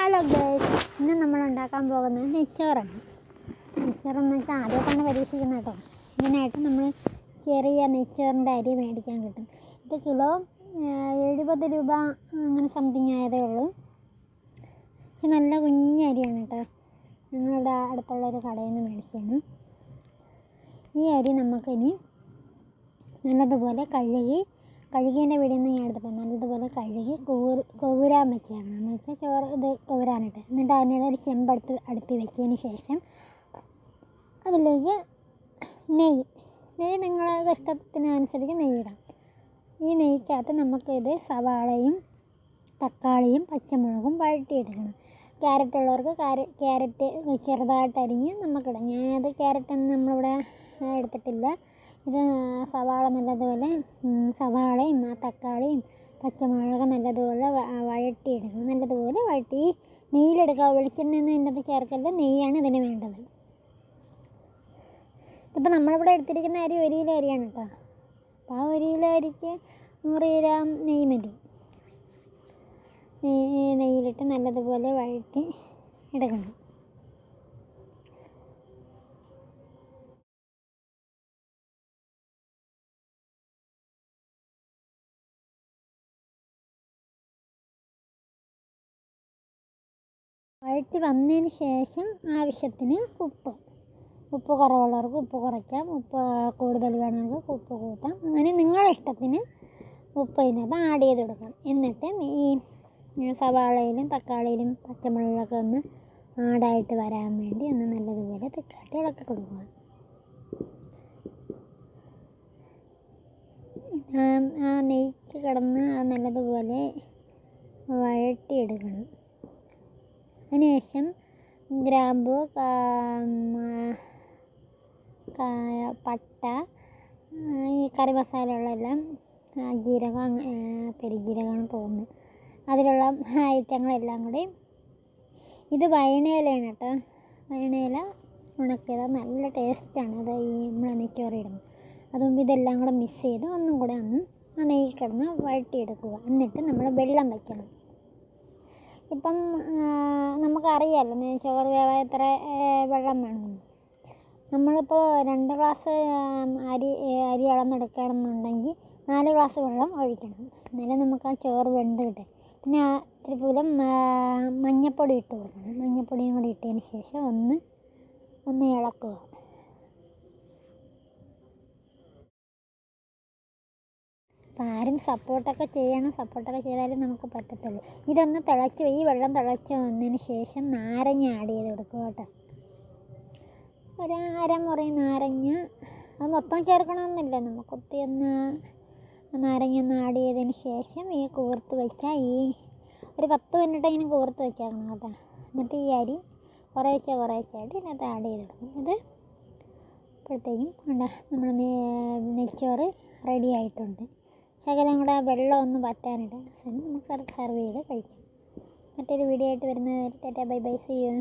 Hello girls ഇന്ന് നമ്മൾ ഉണ്ടാക്കാൻ പോകുന്നത് നെച്ചോറാണ് നെച്ചോറെന്ന് വെച്ചാൽ ആദ്യം തന്നെ പരീക്ഷിക്കുന്ന കേട്ടോ. ഇതിനായിട്ട് നമ്മൾ ചെറിയ നെച്ചോറിന്റെ അരി മേടിക്കാൻ കിട്ടും. ഇത് കിലോ എഴുപത് രൂപ അങ്ങനെ സംതിങ് ആയതേ ഉള്ളൂ. ഇത് നല്ല കുഞ്ഞ അരിയാണ് കേട്ടോ. ഞങ്ങളുടെ അടുത്തുള്ള ഒരു കടയിൽ നിന്ന് മേടിച്ചതാണ്. ഈ അരി നമുക്കിനി നല്ലതുപോലെ കഴുകി കഴുകിയതിന്റെ വീടിൽ നിന്ന് ഞാൻ എടുത്തപ്പോൾ നല്ലതുപോലെ കഴുകി കൂർ കൂരാൻ വെക്കുകയാണ്. എന്ന് വെച്ചാൽ ചോറ് ഇത് കൂരാനിട്ട്. എന്നിട്ട് അതിനെ ഒരു ചെമ്പടുത്ത് അടുപ്പിൽ വെച്ചതിന് ശേഷം അതിലേക്ക് നെയ്യ് നെയ്യ് നിങ്ങളുടെ ഇഷ്ടത്തിനനുസരിച്ച് നെയ്യ് ഇടാം ഈ നെയ്ക്കകത്ത് നമുക്കിത് സവാളയും തക്കാളിയും പച്ചമുളകും വഴട്ടിയെടുക്കണം ക്യാരറ്റ് ഉള്ളവർക്ക് കാര- ക്യാരറ്റ് ചെറുതായിട്ട് അരിഞ്ഞ് നമുക്കിടാം. ഞാനത് ക്യാരറ്റൊന്നും നമ്മളിവിടെ എടുത്തിട്ടില്ല. ഇത് സവാള നല്ലതുപോലെ സവാളയും ആ തക്കാളിയും പച്ചമുളക് നല്ലതുപോലെ വഴട്ടിയെടുക്കണം. നല്ലതുപോലെ വഴട്ടി നെയ്യിലെടുക്കുക. വെളിച്ചെണ്ണയൊന്നും ഇതിന്റെ അകത്ത് ചേർക്കരുത്. നെയ്യാണ് ഇതിന് വേണ്ടത്. ഇതിപ്പോൾ നമ്മളിവിടെ എടുത്തിരിക്കുന്ന അരി ഒരു കിലോ അരിയാണ് കേട്ടോ. അപ്പോൾ ആ ഒരു കിലോ അരിക്ക് നൂറ് ഗ്രാം നെയ്യ് മതി. നെയ്യ് നെയ്യിലിട്ട് നല്ലതുപോലെ വഴറ്റി എടുക്കണം. വഴറ്റി വന്നതിന് ശേഷം ആവശ്യത്തിന് ഉപ്പ്. ഉപ്പ് കുറവുള്ളവർക്ക് ഉപ്പ് കുറയ്ക്കാം. ഉപ്പ് കൂടുതൽ വേണമെങ്കിൽ ഉപ്പ് കൂട്ടാം. അങ്ങനെ നിങ്ങളുടെ ഇഷ്ടത്തിന് ഉപ്പ് ഇതിനകത്ത് ആഡ് ചെയ്ത് കൊടുക്കാം. എന്നിട്ട് ഈ സവാളയിലും തക്കാളിയിലും പച്ചമുളകൊക്കെ ഒന്ന് ആഡായിട്ട് വരാൻ വേണ്ടി ഒന്ന് നല്ലതുപോലെ തെക്കാട്ടി ഇളക്കി കൊടുക്കുക. ആ- നെയ്ക്ക് കിടന്ന് നല്ലതുപോലെ വഴറ്റിയെടുക്കണം. അതിനുശേഷം ഗ്രാമ്പു പട്ട ഈ കറി മസാലകളെല്ലാം ജീരകം തോന്നുന്നു പെരുജീരകമാണ് പോകുന്നത്. അതിലുള്ള ഐറ്റങ്ങളെല്ലാം കൂടി. ഇത് വയണയിലയാണ് കേട്ടോ. വയണയില ഉണക്കിയത്. നല്ല ടേസ്റ്റാണ് അത് ഈ നമ്മൾ നെയ്ച്ചോറ് അതുകൊണ്ട് ഇതെല്ലാം കൂടെ മിക്സ് ചെയ്ത് ഒന്നും കൂടെ ഒന്ന് നെയ്യിൽ കിടന്ന് വഴറ്റിയെടുക്കുക. എന്നിട്ട് നമ്മൾ വെള്ളം വയ്ക്കണം. ഇപ്പം നമുക്കറിയാമല്ലോ നെയ്ച്ചോറ് വേവാൻ എത്ര വെള്ളം വേണമെന്ന് നമ്മളിപ്പോൾ രണ്ട് ഗ്ലാസ് അരി അരി അളന്നെടുക്കുകയാണെന്നുണ്ടെങ്കിൽ നാല് ഗ്ലാസ് വെള്ളം ഒഴിക്കണം. എന്നാലേ നമുക്ക് ആ ചോറ് വെന്ത് കിട്ടും. പിന്നെ പുലം മഞ്ഞൾപ്പൊടി ഇട്ട് കൊടുക്കണം. മഞ്ഞൾപ്പൊടിയും കൂടി ഇട്ടതിന് ശേഷം ഒന്ന് ഒന്ന് ഇളക്കുക. ആരും സപ്പോർട്ടൊക്കെ ചെയ്യണം സപ്പോർട്ടൊക്കെ ചെയ്താലും നമുക്ക് പറ്റത്തുള്ളൂ. ഇതൊന്ന് തിളച്ച് ഈ വെള്ളം തിളച്ച് വന്നതിന് ശേഷം നാരങ്ങ ആഡ് ചെയ്ത് കൊടുക്കുക കേട്ടോ. ഒരു അരമുറി നാരങ്ങ. അത് മൊത്തം ചേർക്കണമെന്നില്ല. നമുക്ക് ഒത്തിരി ഒന്ന് നാരങ്ങ ഒന്ന് ആഡ് ചെയ്തതിന് ശേഷം ഈ കൂർത്ത് വെച്ചാൽ ഈ ഒരു പത്ത് മിനിറ്റ് ഇങ്ങനെ കൂർത്ത് വെച്ചേക്കണം കേട്ടോ. എന്നിട്ട് ഈ അരി കുറേശ്ശെ കുറേശ്ശായിട്ട് ഇതിനകത്ത് ആഡ് ചെയ്ത് കൊടുക്കും. ഇത് അപ്പോഴത്തേക്കും നമ്മുടെ നെയ്ച്ചോറ് റെഡി ആയിട്ടുണ്ട്. ശകലം കൂടെ വെള്ളം ഒന്ന് പറ്റാനിട്ട് നമുക്ക് സെർവ് ചെയ്ത് കഴിക്കാം. മറ്റൊരു വീഡിയോ ആയിട്ട് വരുന്നത് tata bye bye see you